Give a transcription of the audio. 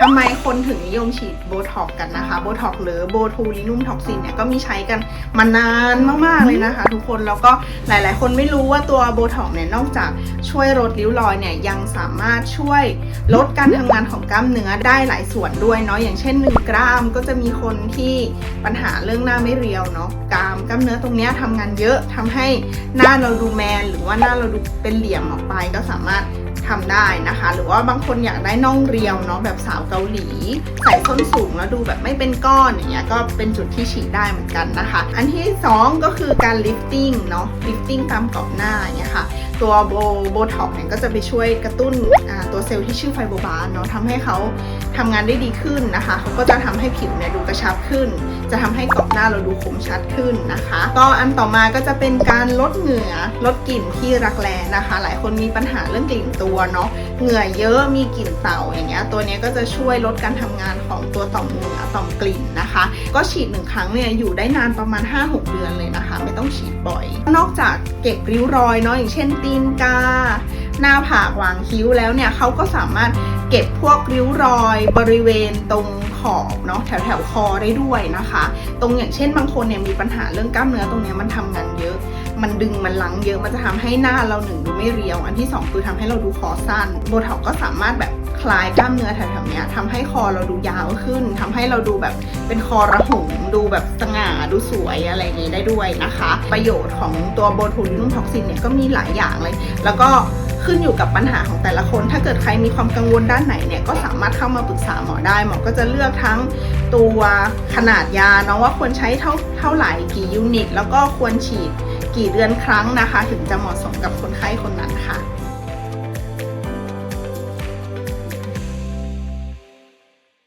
ทำไมคนถึงนิยมฉีดโบท็อกกันนะคะ โบท็อกหรือโบทูลินุ่มท็อกซินเนี่ยก็มีใช้กันมานานมากๆเลยนะคะ ทุกคนแล้วก็หลายๆ คนไม่รู้ว่าตัวโบท็อกเนี่ยนอกจากช่วยลดริ้วรอยเนี่ยยังสามารถช่วยลดการทำงานของกล้ามเนื้อได้หลายส่วนด้วยเนาะอย่างเช่นหนึ่งกล้ามก็จะมีคนที่ปัญหาเรื่องหน้าไม่เรียวเนาะกล้ามกล้ามเนื้อตรงเนี้ยทำงานเยอะทำให้หน้าเราดูแมน หรือว่าหน้าเราดูเป็นเหลี่ยมออกไปก็สามารถ ทำได้นะคะ หรือว่าบางคนอยากได้น่องเรียวเนาะแบบสาวเกาหลี ใส่ส้นสูงแล้วดูแบบไม่เป็นก้อนอย่างเงี้ยก็เป็นจุดที่ฉีดได้เหมือนกันนะคะ อันที่ 2 ก็คือการลิฟติ้งเนาะลิฟติ้งตามกรอบหน้าอย่างเงี้ยค่ะ ตัวโบโบท็อกเนี่ยก็จะไปช่วยกระตุ้นตัวเซลล์ที่ชื่อไฟโบบาสเนาะทำให้เขาทำงานได้ดีขึ้นนะคะเขาก็จะทำให้ผิวเนี่ยดูกระชับขึ้น จะทำให้กรอบหน้าเราดูคมชัดขึ้นนะคะ ก็อันต่อมาก็จะเป็นการลดเหงื่อลดกลิ่นที่รักแร้นะคะ หลายคนมีปัญหาเรื่องกลิ่นตัวเนาะเหงื่อเยอะมีกลิ่นเต่าอย่างเงี้ยตัวนี้ก็จะช่วยลดการทำงานของตัวต่อมเหงื่อต่อมกลิ่นนะคะ ก็ฉีดหนึ่งครั้งเนี่ยอยู่ได้นานประมาณ 5-6 เดือนเลยนะคะ ไม่ต้องฉีดบ่อย นอกจาก เก็บริ้วรอยเนาะอย่างเช่นตีนกา หน้าผากหวางคิ้วแล้วเนี่ยเขาก็สามารถเก็บพวกริ้วรอยบริเวณตรงขอบเนาะแถวแถวคอได้ด้วยนะคะ ตรงอย่างเช่นบางคนเนี่ยมีปัญหาเรื่องกล้ามเนื้อตรงเนี้ยมันทำงานเยอะ มันดึงมันลังเยอะมันจะทำให้หน้าเราหนึ่งดูไม่เรียว อันที่สองคือทำให้เราดูคอสั้นโบท็อกก็สามารถแบบคลายกล้ามเนื้อแถวๆนี้ยทำให้คอเราดูยาวขึ้นทำให้เราดูแบบเป็นคอระหงดูแบบสง่าดูสวยอะไรอย่างนี้ได้ด้วยนะคะ ประโยชน์ของตัวโบทูลินุ่มท็อกซินเนี่ยก็มีหลายอย่างเลย แล้วก็ขึ้นอยู่กับปัญหาของแต่ละคน ถ้าเกิดใครมีความกังวลด้านไหนเนี่ยก็สามารถเข้ามาปรึกษาหมอได้ หมอก็จะเลือกทั้งตัวขนาดยาเนาะว่าควรใช้เท่าเท่าไหร่กี่ยูนิต แล้วก็ควรฉีด กี่เดือนครั้งนะคะ ถึงจะเหมาะสมกับคนไข้คนนั้นค่ะ